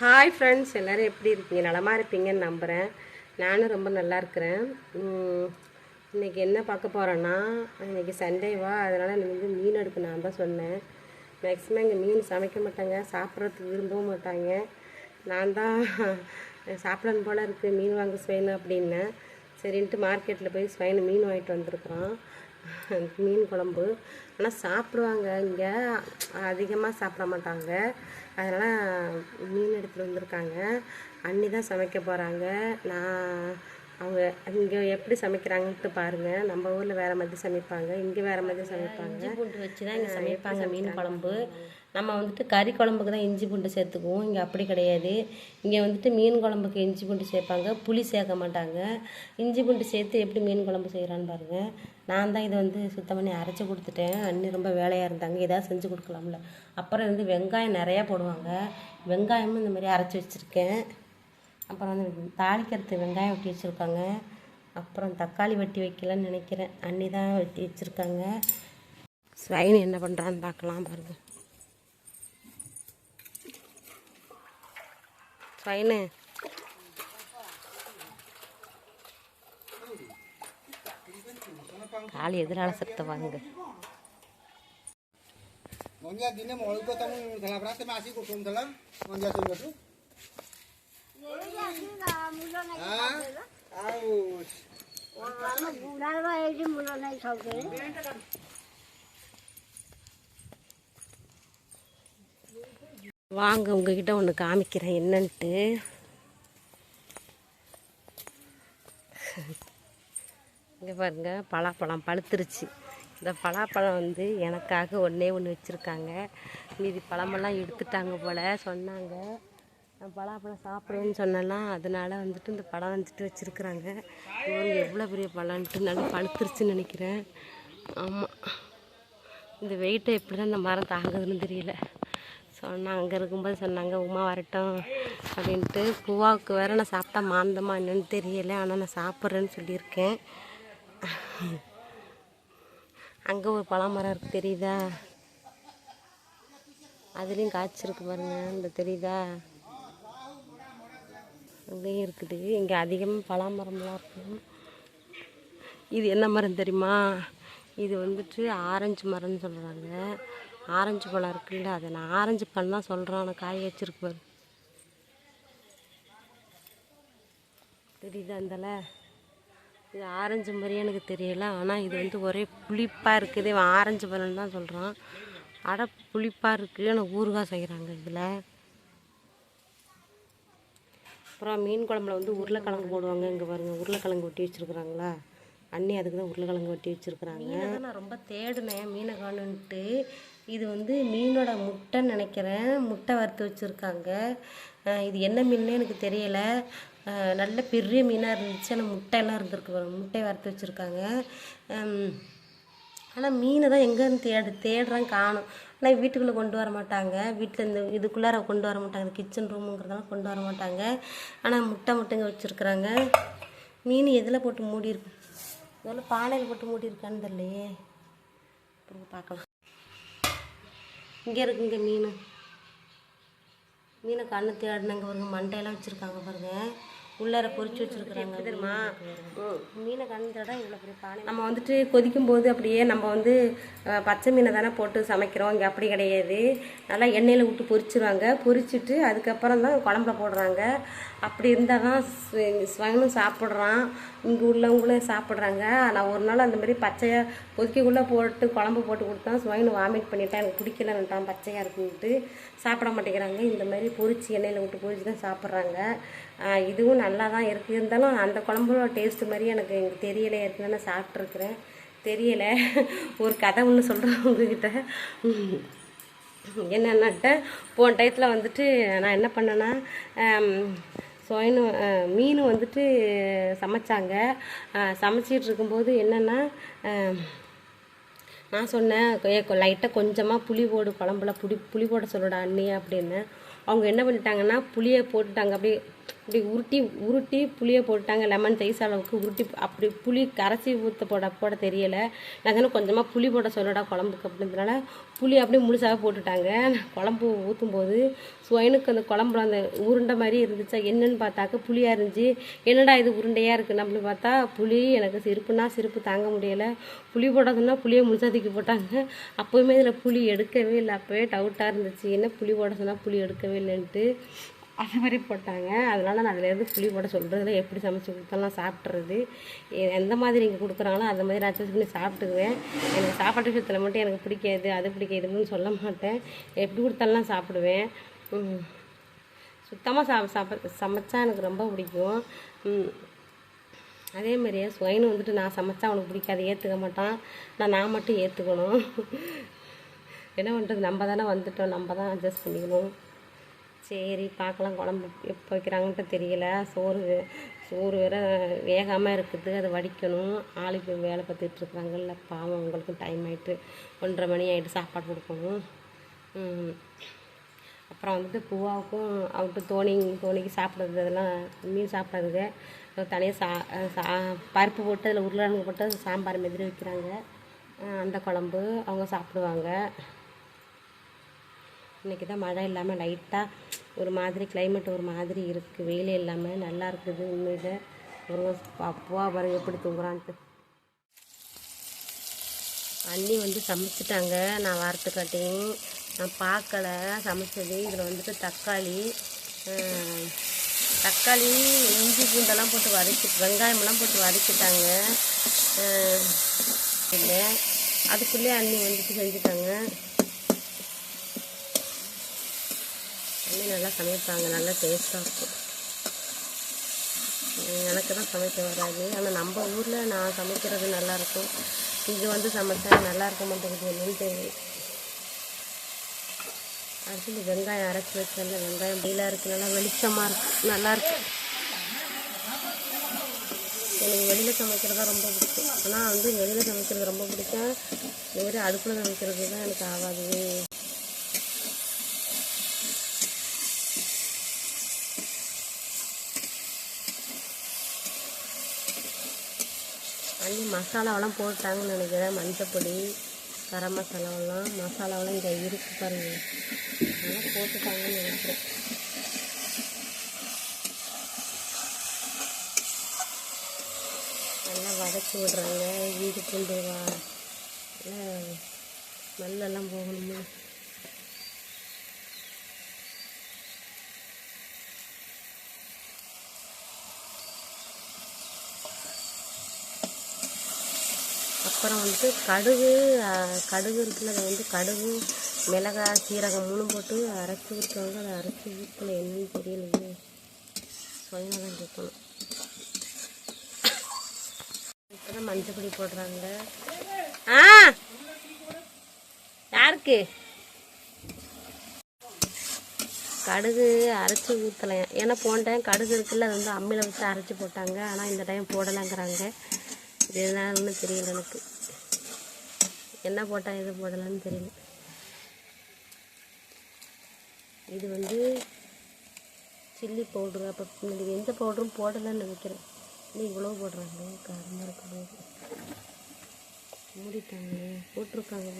Hi friends எல்லோரும் எப்படி இருக்கீங்க? நலமாக இருப்பீங்கன்னு நம்புகிறேன் நானும் ரொம்ப நல்லா இருக்கிறேன். இன்றைக்கி இன்னைக்கு என்ன பார்க்க போகிறேன்னா இன்னைக்கு சண்டேவா அதனால் எனக்கு வந்து மீன் எடுக்க நான் தான் சொன்னேன். மேக்ஸிமம் இங்கே மீன் சமைக்க மாட்டாங்க. சாப்பிட்றதுக்கு விரும்பவும் மாட்டாங்க. நான் தான் சாப்பிடணும் போல இருக்குது மீன் வாங்க ஸ்வைன் அப்படின்னேன். சரின்ட்டு மார்க்கெட்டில் போய் ஸ்வைன் மீன் வாங்கிட்டு வந்திருக்கிறோம் மீன் குழம்பு. ஆனால் சாப்பிடுவாங்க. இங்கே அதிகமாக சாப்பிட மாட்டாங்க. அதனால் மீன் எடுத்துகிட்டு வந்திருக்காங்க. அண்ணி தான் சமைக்க போகிறாங்க நான் அவங்க இங்கே எப்படி சமைக்கிறாங்கன்ட்டு பாருங்கள் நம்ம ஊரில் வேறு மாதிரி சமைப்பாங்க. இங்கே வேறு மாதிரி சமைப்பாங்க. இஞ்சி பூண்டு வச்சு தான் இங்கே சமைப்பாங்க மீன் குழம்பு. நம்ம வந்துட்டு கறி குழம்புக்கு தான் இஞ்சி பூண்டு சேர்த்துக்குவோம். இங்கே அப்படி கிடையாது. இங்கே வந்துட்டு மீன் குழம்புக்கு இஞ்சி பூண்டு சேர்ப்பாங்க. புளி சேர்க்க மாட்டாங்க. இஞ்சி பூண்டு சேர்த்து எப்படி மீன் குழம்பு செய்கிறான்னு பாருங்கள் நான் தான் இதை வந்து சுத்தம் பண்ணி அரைச்சி கொடுத்துட்டேன். அண்ணி ரொம்ப வேலையாக இருந்தாங்க. ஏதாவது செஞ்சு கொடுக்கலாம்ல. அப்புறம் வந்து வெங்காயம் நிறையா போடுவாங்க. வெங்காயமும் இந்த மாதிரி அரைச்சி வச்சுருக்கேன். அப்புறம் வந்து தாளிக்கிறதுக்கு வெங்காயம் வெட்டி வச்சுருக்காங்க. அப்புறம் தக்காளி வெட்டி வைக்கலன்னு நினைக்கிறேன். அண்ணி தான் வெட்டி வச்சுருக்காங்க. ஸ்வைன் என்ன பண்ணுறான்னு பார்க்கலாம் பாருங்க. ஸ்வைனு. காலி எதிரால சத்த வாங்க. Ah. வாங்க உங்ககிட்ட ஒன்று காமிக்கிறேன் என்னன்ட்டு இங்கே பாருங்க பலாப்பழம் பழுத்துருச்சு. இந்த பலாப்பழம் வந்து எனக்காக ஒன்றே ஒன்று வச்சுருக்காங்க. மீதி பழமெல்லாம் எடுத்துட்டாங்க போல் சொன்னாங்க. நான் பலாப்பழம் சாப்பிடுவேன்னு சொன்னலாம் அதனால வந்துட்டு இந்த பழம் வந்துட்டு வச்சுருக்குறாங்க. இவங்க எவ்வளோ பெரிய பழம்ன்ட்டு நல்லா பழுத்துருச்சுன்னு நினைக்கிறேன். ஆமாம் இந்த வெயிட்டை எப்படி தான் இந்த மரம் தாங்குதுன்னு தெரியல. சொன்னாங்க அங்கே இருக்கும்போது சொன்னாங்க உமா வரட்டும் அப்படின்ட்டு. பூவாவுக்கு வேறு நான் சாப்பிட்டா மாந்தமா என்னன்னு தெரியல ஆனால் நான் சாப்பிட்றேன்னு சொல்லியிருக்கேன். அங்கே ஒரு பலாமரம் இருக்குது தெரியுதா? அதுலேயும் காய்ச்சிருக்கு பாருங்க இந்த தெரியுதா? அங்கேயும் இருக்குது. இங்கே அதிகமாக பலாமரம்லாம் இருக்கும் இது என்ன மரம் தெரியுமா? இது வந்துட்டு ஆரஞ்சு மரம்னு சொல்கிறாங்க ஆரஞ்சு பழம் இருக்குல்ல அதை நான் ஆரஞ்சு பழம் தான் சொல்கிறேன் ஆனால் காய் வச்சிருக்கு பாரு. தெரியுதா இந்தலை இது ஆரஞ்சு மாதிரியே எனக்கு தெரியல. ஆனால் இது வந்து ஒரே புளிப்பாக இருக்குது. இவன் ஆரஞ்சு பழம் தான் சொல்கிறான் அட புளிப்பாக இருக்குது ஆனால் ஊறுகாய் செய்கிறாங்க இதில். அப்புறம் மீன் குழம்புல வந்து உருளைக்கிழங்கு போடுவாங்க. இங்கே பாருங்கள் உருளைக்கிழங்கு ஒட்டி வச்சுருக்குறாங்களா. அண்ணி அதுக்கு தான் உருளைக்கிழங்கு வெட்டி வச்சுருக்குறாங்க. நான் ரொம்ப தேடினேன். மீனை காணுன்ட்டு. இது வந்து மீனோட முட்டைன்னு நினைக்கிறேன். முட்டை வறுத்து வச்சுருக்காங்க. இது என்ன மீன்னு எனக்கு தெரியலை. நல்ல பெரிய மீனாக இருந்துச்சு. ஆனால் முட்டையெல்லாம் இருந்திருக்கு முட்டை வறுத்து வச்சுருக்காங்க. ஆனால் மீனை தான் எங்கேருந்து தேடு தேடுறேன் காணும். ஆனால் வீட்டுக்குள்ளே கொண்டு வர மாட்டாங்க. வீட்டில் இந்த இதுக்குள்ளார கொண்டு வர மாட்டாங்க. கிச்சன் ரூமுங்கிறதெல்லாம் கொண்டு வர மாட்டாங்க. ஆனால் முட்டை முட்டைங்க வச்சுருக்குறாங்க. மீன் எதில் போட்டு மூடி இருக்கு இதெல்லாம் பானையில் போட்டு மூடி இருக்கான்னு தெரியலையே. அப்புறம் பார்க்கலாம். இங்கே இருக்குங்க மீன். மீனை கண்ணு தேடினாங்க பாருங்க. மண்டையெல்லாம் வச்சுருக்காங்க பாருங்கள் உள்ளார பொரிச்சு வச்சுருக்குறாங்க. தெரியுமா? மீனை கண்ணு தேட இவ்வளோ பெரிய பானை நம்ம வந்துட்டு கொதிக்கும் போது அப்படியே நம்ம வந்து பச்சை மீனை தானே போட்டு சமைக்கிறோம். இங்கே அப்படி கிடையாது. நல்லா எண்ணெயில் விட்டு பொரிச்சிருவாங்க பொரிச்சிட்டு அதுக்கப்புறம் தான் குழம்புல போடுறாங்க. அப்படி இருந்தால் தான் ஸ்வயனும் சாப்பிட்றான். இங்கே உள்ளவங்களும் சாப்பிட்றாங்க. நான் ஒரு நாள் அந்த மாதிரி பச்சையாக கொதிக்கக்குள்ளே போட்டு குழம்பு போட்டு கொடுத்தா ஸ்வயனு வாமிட் பண்ணிட்டேன். எனக்கு பிடிக்கலன்னுட்டான். பச்சையாக இருக்குன்ட்டு சாப்பிட மாட்டேங்கிறாங்க. இந்த மாதிரி பொரிச்சு எண்ணெயில் விட்டு பொரிச்சு தான் சாப்பிட்றாங்க. இதுவும் நல்லா தான் இருக்குது இருந்தாலும் அந்த குழம்போட டேஸ்ட்டு மாதிரி எனக்கு எனக்கு தெரியலை. ஏற்கனவே நான் சாப்பிட்ருக்குறேன் தெரியலை. ஒரு கதை ஒன்று சொல்கிறேன் உங்ககிட்ட. என்னென்னாட்ட என்னென்னட்ட போன டயத்தில் வந்துட்டு நான் என்ன பண்ணேன்னா சோயனு மீன் வந்துட்டு சமைச்சாங்க. சமைச்சிட்டு இருக்கும்போது என்னென்னா நான் சொன்னேன் லைட்டாக கொஞ்சமாக புளி போடு குழம்புல. புளி புளி போட சொல்லடா அண்ணி அப்படின்னு. அவங்க என்ன பண்ணிட்டாங்கன்னா புளியை போட்டுட்டாங்க. அப்படியே இப்படி உருட்டி உருட்டி புளியை போட்டாங்க லெமன் சைஸ் அளவுக்கு உருட்டி அப்படி புளி கரைச்சி ஊற்ற போட போட தெரியலை. நான் சொன்னேன் கொஞ்சமாக புளி போட சொல்லடா குழம்புக்கு அப்படின்றதுனால புளி அப்படியே முழுசாக போட்டுட்டாங்க. குழம்பு ஊற்றும் போது சுவைனுக்கு அந்த குழம்புல அந்த உருண்டை மாதிரி இருந்துச்சா என்னன்னு பார்த்தாக்க புளியாக இருந்துச்சு. என்னடா இது உருண்டையாக இருக்குது அப்படின்னு பார்த்தா புளி எனக்கு சிரிப்புனா சிரிப்பு தாங்க முடியலை. புளி போடாதுன்னா புளியை முழுசாக தூக்கி போட்டாங்க. அப்போவுமே இதில் புளி எடுக்கவே இல்லை. அப்போவே டவுட்டாக இருந்துச்சு. என்ன புளி போட சொன்னால் புளி எடுக்கவே இல்லைன்ட்டு. அந்த மாதிரி போட்டாங்க. அதனால் நான் அதுலேருந்து புளி போட சொல்கிறதுல எப்படி சமைச்சு கொடுத்தாலும் சாப்பிட்றது எந்த மாதிரி நீங்கள் கொடுக்குறாங்களோ அந்த மாதிரி நான் சூஸ் பண்ணி சாப்பிட்டுக்குவேன். எனக்கு சாப்பாட்டு விஷயத்தில் மட்டும் எனக்கு பிடிக்காது அது பிடிக்காதுன்னு சொல்ல மாட்டேன். எப்படி கொடுத்தாலும் சாப்பிடுவேன். சுத்தமாக சா சாப்ப சமைச்சா எனக்கு ரொம்ப பிடிக்கும். அதே மாதிரியே ஸ்வைனு வந்துட்டு நான் சமைச்சா அவனுக்கு பிடிக்காது ஏற்றுக்க மாட்டான். நான் நான் மட்டும் ஏற்றுக்கணும் என்ன பண்ணுறது நம்ம தானே வந்துட்டோம். நம்ம தான் அட்ஜஸ்ட் பண்ணிக்கணும். சரி பார்க்கலாம் குழம்பு எப்போ வைக்கிறாங்கன்ட்டு தெரியல. சோறு சோறு வேற வேகாமல் இருக்குது. அதை வடிக்கணும். ஆளு இப்போ வேலை பார்த்துட்டு இருக்கிறாங்கல்ல. பாவம் அவங்களுக்கும் டைம் ஆகிட்டு ஒன்றரை மணி ஆகிட்டு சாப்பாடு கொடுக்கணும். அப்புறம் வந்துட்டு பூவாவுக்கும் அவட்டு தோணி தோணிக்கு சாப்பிட்றது அதெல்லாம் மீன் சாப்பிட்றதுக்கு தனியாக சா சா பருப்பு போட்டு அதில் உருளைக்கிழங்கு போட்டு சாம்பார் மாதிரி வைக்கிறாங்க. அந்த குழம்பு அவங்க சாப்பிடுவாங்க. இன்றைக்கி தான் மழை இல்லாமல் லைட்டாக ஒரு மாதிரி கிளைமேட் ஒரு மாதிரி இருக்குது வெயில் இல்லாமல் நல்லா இருக்குது. உண்மையில ஒரு அப்பா பாருங்க எப்படி தூங்குறான்ட்டு. அண்ணி வந்து சமைச்சிட்டாங்க. நான் வாரத்துக்காட்டியும் நான் பார்க்கல. சமைச்சது. இதில் வந்துட்டு தக்காளி தக்காளி இஞ்சி பூண்டெல்லாம் போட்டு வதக்கி வெங்காயமெல்லாம் போட்டு வதக்கிட்டாங்க. இல்லை. அதுக்குள்ளேயே அண்ணி வந்துட்டு செஞ்சுட்டாங்க. எல்லாருமே நல்லா சமைப்பாங்க. நல்லா டேஸ்ட்டாக இருக்கும். எனக்கு தான் சமைக்க வராது. ஆனால் நம்ம ஊரில் நான் சமைக்கிறது நல்லாயிருக்கும் இங்கே வந்து சமைச்சா நல்லா இருக்க மாட்டேங்குது என்னன்னு தெரியும் அடுத்து இந்த வெங்காயம் அரைச்சி வச்சல வெங்காயம் வெயிலாக இருக்குது நல்லா வெளிச்சமாக இருக்கு. நல்லாயிருக்கு எனக்கு வெளியில் சமைக்கிறது தான் ரொம்ப பிடிக்கும். ஆனால் வந்து வெளியில் சமைக்கிறது ரொம்ப பிடிக்கும். வேறு அடுப்பில் சமைக்கிறது தான் எனக்கு ஆகாது அள்ளி மசாலாவெல்லாம் போட்டாங்கன்னு நினைக்கிறேன். மஞ்சப்பொடி கரம் மசாலாவெல்லாம் மசாலாவெல்லாம் இங்கே இருக்கு பாருங்க. அதெல்லாம் போட்டுட்டாங்கன்னு நினைக்கிறேன். நல்லா வதக்கி விடுறாங்க. வீடு கொண்டு வா நல்லா ஸ்மெல்லெல்லாம் போகணுமே? அப்புறம் வந்து கடுகு கடுகு இருக்குல்ல அதை வந்து கடுகு மிளகாய் சீரகம் மூணும் போட்டு அரைச்சி ஊற்றுவாங்க அதை அரைச்சி ஊற்றல என்னன்னு தெரியலையே. சொன்னா தான் கேட்கணும். இப்போதான் மஞ்சள் பொடி போடுறாங்க. ஆ! யாருக்கு? கடுகு அரைச்சி ஊற்றலையே ஏன்னா போன டைம் கடுகு இருக்குல்ல அது வந்து அம்மியில் வச்சு அரைச்சி போட்டாங்க. ஆனால் இந்த டைம் போடலாங்கிறாங்க. இது எதனாலன்னு தெரியல எனக்கு. என்ன போட்டால் எது போடலான்னு தெரியல. இது வந்து சில்லி பவுட்ரு. அப்போ இது எந்த பவுடரும் போடலைன்னு நினைக்கிறேன். இன்னும் இவ்வளோ போடுறாங்க. காரமாக இருக்கும்போது. மூடிட்டாங்க போட்டிருக்காங்க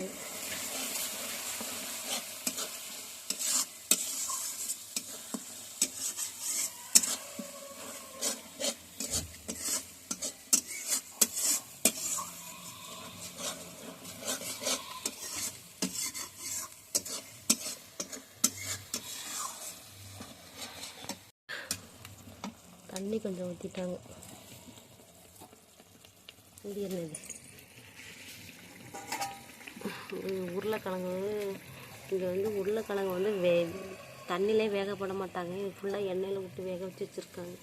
மல்லி கொஞ்சம் ஊற்றிட்டாங்க இது என்னது? உருளைக்கிழங்கு. இங்கே வந்து உருளைக்கிழங்கு வந்து வே தண்ணியிலே வேகப்பட மாட்டாங்க. ஃபுல்லாக எண்ணெயில் விட்டு வேக வச்சு வச்சுருக்காங்க.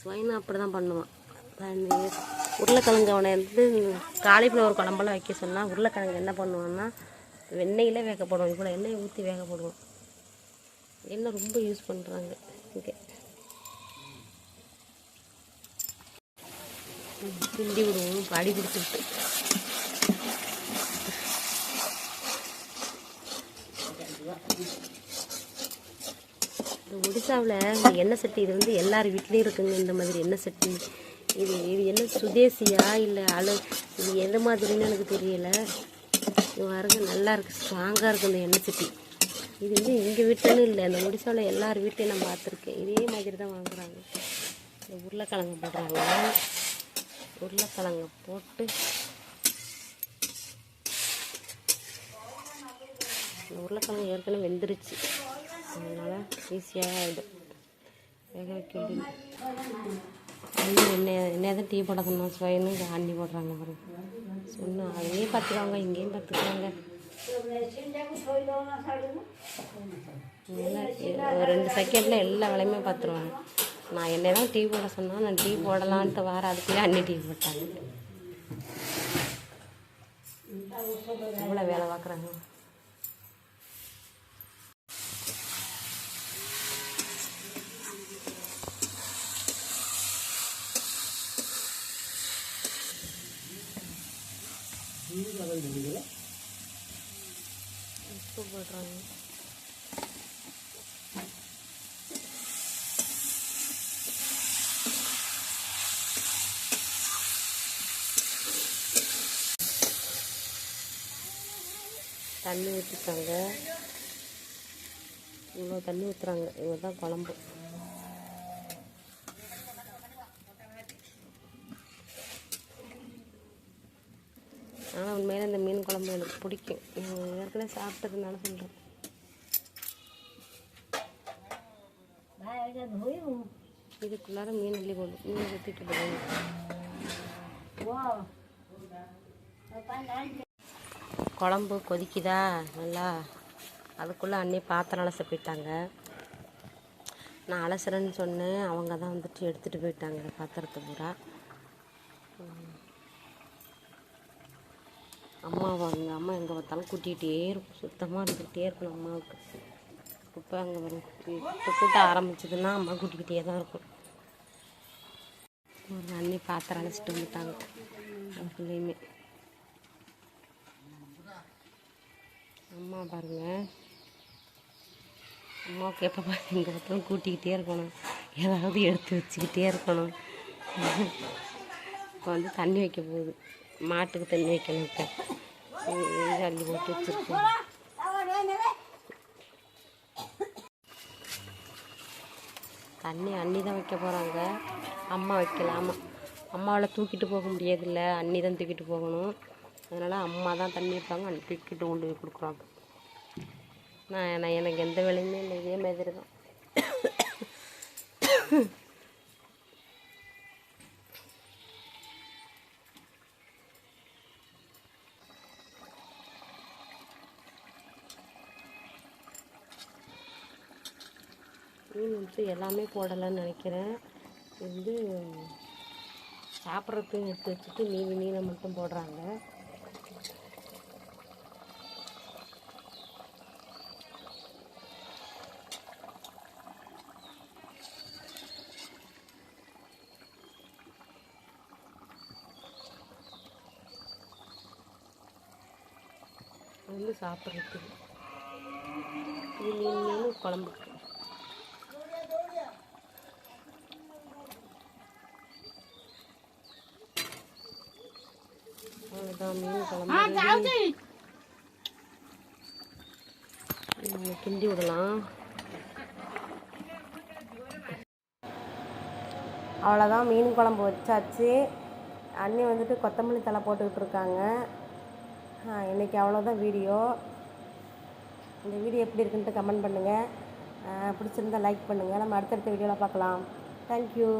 ஸ்வைனா அப்படி தான் பண்ணுவான். உருளைக்கிழங்கு அவனை வந்து காலிஃப்ளவர் குழம்பெல்லாம் வைக்க சொன்னால் உருளைக்கிழங்கு என்ன பண்ணுவான்னா வெண்ணெயில் வேகப்படுவான். இவ்வளோ எண்ணெயை ஊற்றி வேகப்படுவான். எண்ணெய் ரொம்ப யூஸ் பண்ணுறாங்க இங்கே. கிண்டி விடுவோம் அடி பிடிச்சிட்டு இந்த ஒடிசாவில் இந்த எண்ணெய் சட்டி இது வந்து எல்லார் வீட்லேயும் இருக்குங்க இந்த மாதிரி எண்ணெய் சட்டி. இது இது என்ன சுதேசியா இல்லை அழு இது எந்த மாதிரின்னு எனக்கு தெரியலை. இது நல்லா இருக்குது ஸ்ட்ராங்காக இருக்குது இந்த எண்ணெய் சட்டி. இது வந்து எங்கள் வீட்டிலன்னு இல்லை அந்த ஒடிசாவில் எல்லார் வீட்லையும் நான் பார்த்துருக்கேன். இதே மாதிரி தான் வாங்குறாங்க. இந்த உருளைக்கிழங்கு போடுறாங்க. உருளைக்கிழங்கு போட்டு உருளைக்கிழங்கு ஏற்கனவே வெந்துருச்சு. அதனால் ஈஸியாக ஆகிடும் வேக வைக்க முடியும் எண்ணெய் எண்ணெய் தான் டீ போடணும் சொன்னோம் சுவைன்னு இங்கே அண்ணி போடுறாங்க பாருங்க சொன்னோம் அங்கேயும் பார்த்துக்குவாங்க இங்கேயும் பார்த்துக்குவாங்க. ஒரு ரெண்டு செகண்டில் எல்லா வேலையுமே பார்த்துருவாங்க. நான் என்னை தான் டீ போட சொன்னால் நான் டீ போடலான்ட்டு வர அதுக்குள்ளே அண்ணி டீ போட்டாங்க. எவ்வளோ வேலை பார்க்குறாங்க? உப்பு போடுறாங்க. தண்ணி ஊற்றிட்டாங்க இவ்வளோ தண்ணி ஊற்றுறாங்க இவ்வளோ தான் குழம்பு. ஆனால் உண்மையில இந்த மீன் குழம்பு எனக்கு பிடிக்கும். ஏற்கனவே சாப்பிட்டதுனால சொல்கிறேன் இதுக்குள்ளார மீன் அள்ளி கொண்டு மீன் ஊற்றிட்டு போடுங்க குழம்பு கொதிக்குதா? நல்லா அதுக்குள்ளே அன்னி பாத்திரம் அலச போயிட்டாங்க. நான் அலசுறேன்னு சொன்னேன். அவங்க தான் வந்துட்டு எடுத்துகிட்டு போயிட்டாங்க பாத்திரத்தை பூரா. அம்மா அம்மாவை அம்மா எங்கே பார்த்தாலும் கூட்டிகிட்டே இருக்கும். சுத்தமாக இருந்துக்கிட்டே இருக்கணும் அம்மாவுக்கு. குப்பை அங்கே வரும் இப்போ கூட்ட ஆரம்பிச்சதுன்னா அம்மா கூட்டிக்கிட்டே தான் இருக்கும். ஒரு அண்ணி பாத்திரம் அழைச்சிட்டு வந்துட்டாங்க. அதுக்குள்ளேயுமே அம்மா பாருங்கள் அம்மாவுக்கு எப்போ பாரு எங்கள் பார்த்தாலும் கூட்டிக்கிட்டே இருக்கணும். ஏதாவது எடுத்து வச்சுக்கிட்டே இருக்கணும். இப்போ வந்து தண்ணி வைக்க போகுது. மாட்டுக்கு தண்ணி வைக்கணும் இப்போ. அள்ளி போட்டு வச்சுருக்கோம். தண்ணி அண்ணி தான் வைக்க போகிறாங்க அம்மா வைக்கலாமா அம்மாவால் தூக்கிட்டு போக முடியாதுல்ல. அண்ணி தான் தூக்கிட்டு போகணும். அதனால் அம்மா தான் தண்ணி வைப்பாங்க. அண்ணி தூக்கிட்டு கொண்டு போய் கொடுக்குறாங்க. நான் நான் எனக்கு எந்த வேலையுமே இல்லை. இதே மாதிரி தான். மீன் வந்து எல்லாமே போடலைன்னு நினைக்கிறேன். இது வந்து சாப்பிட்றதுக்கு எடுத்து வச்சுட்டு மீதி மீனை மட்டும் போடுறாங்க. வந்து சாப்பிட்றதுக்கு. இது மீன் மீன் குழம்புக்கு அவ்வளோதான் மீன் குழம்பு கிண்டி விடலாம். அவ்வளோதான் மீன் குழம்பு வச்சாச்சு. அண்ணி வந்துட்டு கொத்தமல்லி தலை போட்டுக்கிட்டு இருக்காங்க. இன்றைக்கி அவ்வளோதான் வீடியோ. இந்த வீடியோ எப்படி இருக்குன்ட்டு கமெண்ட் பண்ணுங்கள் பிடிச்சிருந்தா லைக் பண்ணுங்கள் நம்ம அடுத்தடுத்த வீடியோவில் பார்க்கலாம். தேங்க்யூ